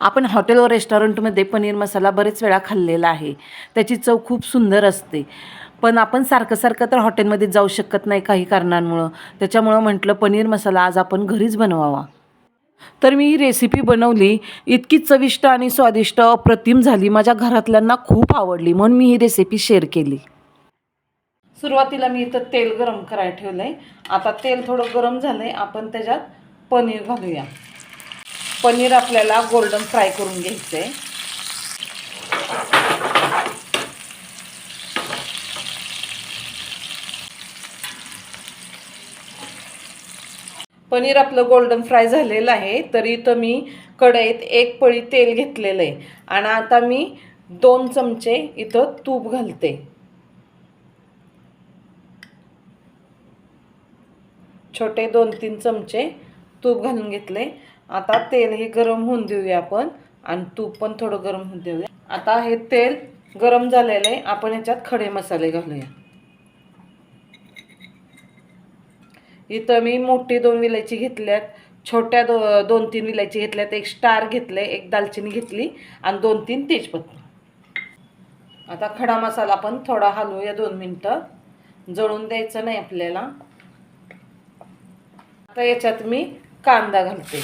आपण हॉटेल व रेस्टॉरंटमध्ये पनीर मसाला बरेच वेळा खाल्लेला आहे. त्याची चव खूप सुंदर असते. पण आपण सारखं सारखं तर हॉटेलमध्ये जाऊ शकत नाही काही कारणांमुळं. त्याच्यामुळं म्हटलं पनीर मसाला आज आपण घरीच बनवावा. तर मी ही रेसिपी बनवली. इतकी चविष्ट आणि स्वादिष्ट अप्रतिम झाली. माझ्या घरातल्यांना खूप आवडली. म्हणून मी ही रेसिपी शेअर केली. सुरुवातीला मी इथं तेल गरम करायला ठेवलं आहे आता तेल थोडं गरम झालं आहे आपण त्याच्यात पनीर घालूया. पनीर आपल्याला गोल्डन फ्राय करून घ्यायचं आहे पनीर आपलं गोल्डन फ्राय झालेलं आहे तरी इथं मी कढईत एक पळी तेल घेतलेलं आहे आणि आता मी दोन चमचे इथं तूप घालते. छोटे दोन तीन चमचे तूप घालून घेतले आता तेल हे गरम होऊन देऊया आपण. आणि तूप पण थोडं गरम होऊन देऊया. आता हे तेल गरम झालेलं आहे. आपण याच्यात खडे मसाले घालूया. इथं मी मोठी दोन विलायची घेतल्यात. छोट्या दो दोन तीन विलायची घेतल्यात. एक स्टार घेतले एक दालचिनी घेतली आणि दोन तीन तेजपत्ता. आता खडा मसाला पण थोडा हलवूया दोन मिनटं. जळून द्यायचं नाही आपल्याला. आता याच्यात मी कांदा घालते.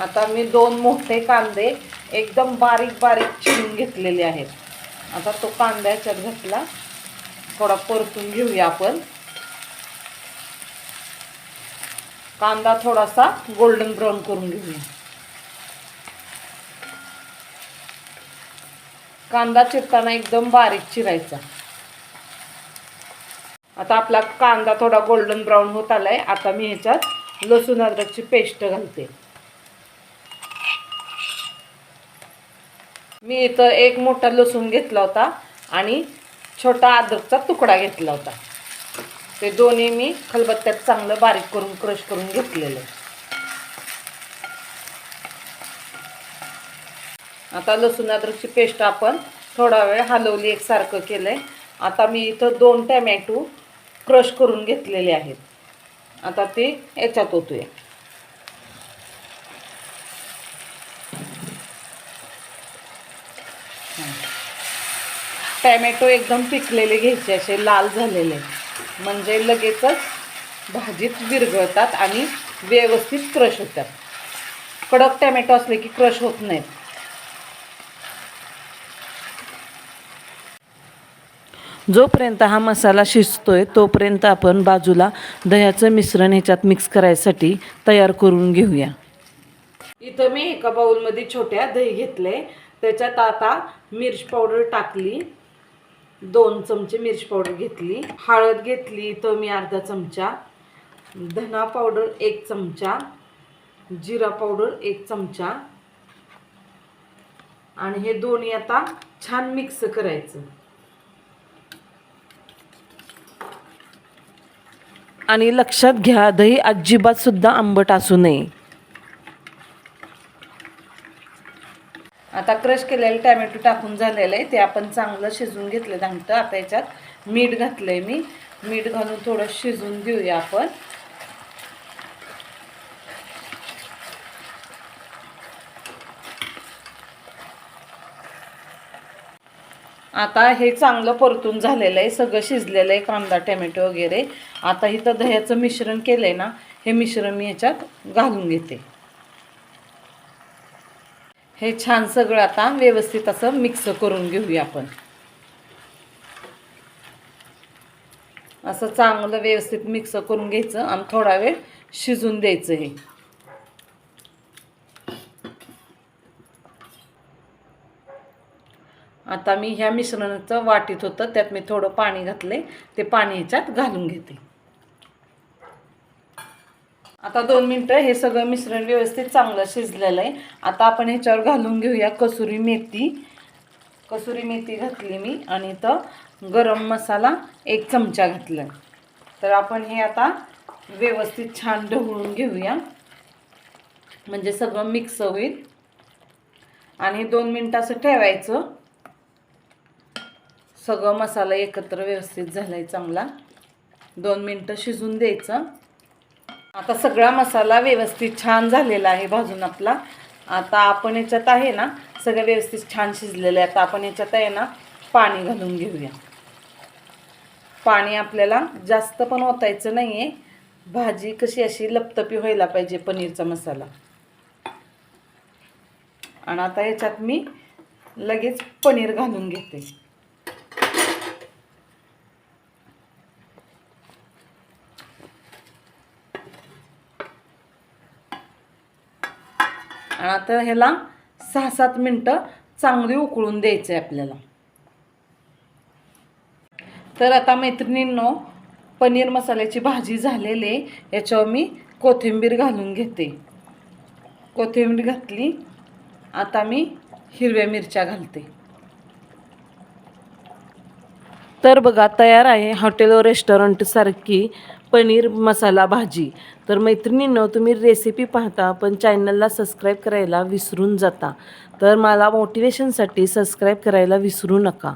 आता मी दोन मोठे कांदे एकदम बारीक बारीक चिरून घेतलेले आहेत. आता तो कांदा याच्यात घातला. थोडा परतून घेऊया आपण. कांदा थोडासा गोल्डन ब्राऊन करून घेऊया. कांदा चिरताना एकदम बारीक चिरायचा. आता आपला कांदा थोडा गोल्डन ब्राऊन होत आलाय. आता मी ह्याच्यात लसूण अद्रकची पेस्ट घालते. मी इथं एक मोठा लसूण घेतला होता आणि छोटा अद्रकचा तुकडा घेतला होता. ते दोन्ही मी खलबत्त्यात चांगलं बारीक करून क्रश करून घेतलेलं. आता लसूण अद्रकची पेस्ट आपण थोडा वेळ हलवली एकसारखं आहे आता मी इथं दोन टॅमॅटो क्रश करून घेतलेले आहेत. आता ते याच्यात होतोय टॅमॅटो एकदम पिकलेले घ्यायचे असे लाल झालेले. म्हणजे लगेचच भाजीत विरघळतात आणि व्यवस्थित क्रश होतात. कडक टॅमॅटो असले की क्रश होत नाहीत. जोपर्यंत हा मसाला शिजतो आहे तोपर्यंत आपण बाजूला दह्याचं मिश्रण ह्याच्यात मिक्स करायसाठी तयार करून घेऊया. इथं मी एका बाउलमध्ये छोट्या दही घेतले त्याच्यात आता मिरच पावडर टाकली. दोन चमचे मिरच पावडर घेतली. हळद घेतली तो मी अर्धा चमचा. धना पावडर एक चमचा. जिरा पावडर एक चमचा. आणि हे दोन्ही आता छान मिक्स करायचं. आणि लक्षात घ्या दही अजिबातसुद्धा आंबट असू नये. आता क्रश केलेलं टॅमॅटो टाकून झालेलं आहे. ते आपण चांगलं शिजवून घेतलं धांगतं आता याच्यात मीठ घातलं आहे मी. मीठ घालून थोडं शिजवून देऊया आपण. आता हे चांगलं परतून झालेलं आहे सगळं शिजलेलं आहे कांदा टॅमॅटो वगैरे. आता इथं दह्याचं मिश्रण केलं आहे ना हे मिश्रण मी ह्याच्यात घालून घेते. हे छान सगळं आता व्यवस्थित असं मिक्स करून घेऊया आपण. असं चांगलं व्यवस्थित मिक्स करून घ्यायचं आणि थोडा वेळ शिजून द्यायचं हे. आता मी ह्या मिश्रणाचं वाटीत होतं त्यात मी थोडं पाणी घातले ते पाणी ह्याच्यात घालून घेते. आता दोन मिनटं हे सगळं मिश्रण व्यवस्थित चांगलं शिजलेलं आहे. आता आपण ह्याच्यावर घालून घेऊया कसुरी मेथी. कसुरी मेथी घातली मी आणि तर गरम मसाला एक चमचा घातला. तर आपण हे आता व्यवस्थित छान ढवळून घेऊया. म्हणजे सगळं मिक्स होईल. आणि दोन मिनटं असं ठेवायचं. सगळं मसाला एकत्र व्यवस्थित झाला आहे चांगला. दोन मिनटं शिजून द्यायचं. आता सगळा मसाला व्यवस्थित छान झालेला आहे भाजून आपला. आता आपण याच्यात आहे ना सगळं व्यवस्थित छान शिजलेलं आहे. आता आपण याच्यात आहे ना पाणी घालून घेऊया. पाणी आपल्याला जास्त पण ओतायचं नाही आहे भाजी कशी अशी लपतपी व्हायला पाहिजे पनीरचा मसाला. आणि आता याच्यात मी लगेच पनीर घालून घेते. आणि आता ह्याला सहा सात मिनटं चांगली उकळून द्यायचं आहे आपल्याला. तर आता मैत्रिणींनो पनीर मसाल्याची भाजी झालेली आहे. याच्यावर मी कोथिंबीर घालून घेते. कोथिंबीर घातली आता मी हिरव्या मिरच्या घालते. तर बघा तयार आहे हॉटेल व रेस्टॉरंटसारखी पनीर मसाला भाजी. तर मैत्रिणींनो तुम्ही रेसिपी पाहता पण चॅनलला सबस्क्राईब करायला विसरून जाता. तर मला मोटिवेशनसाठी सबस्क्राईब करायला विसरू नका.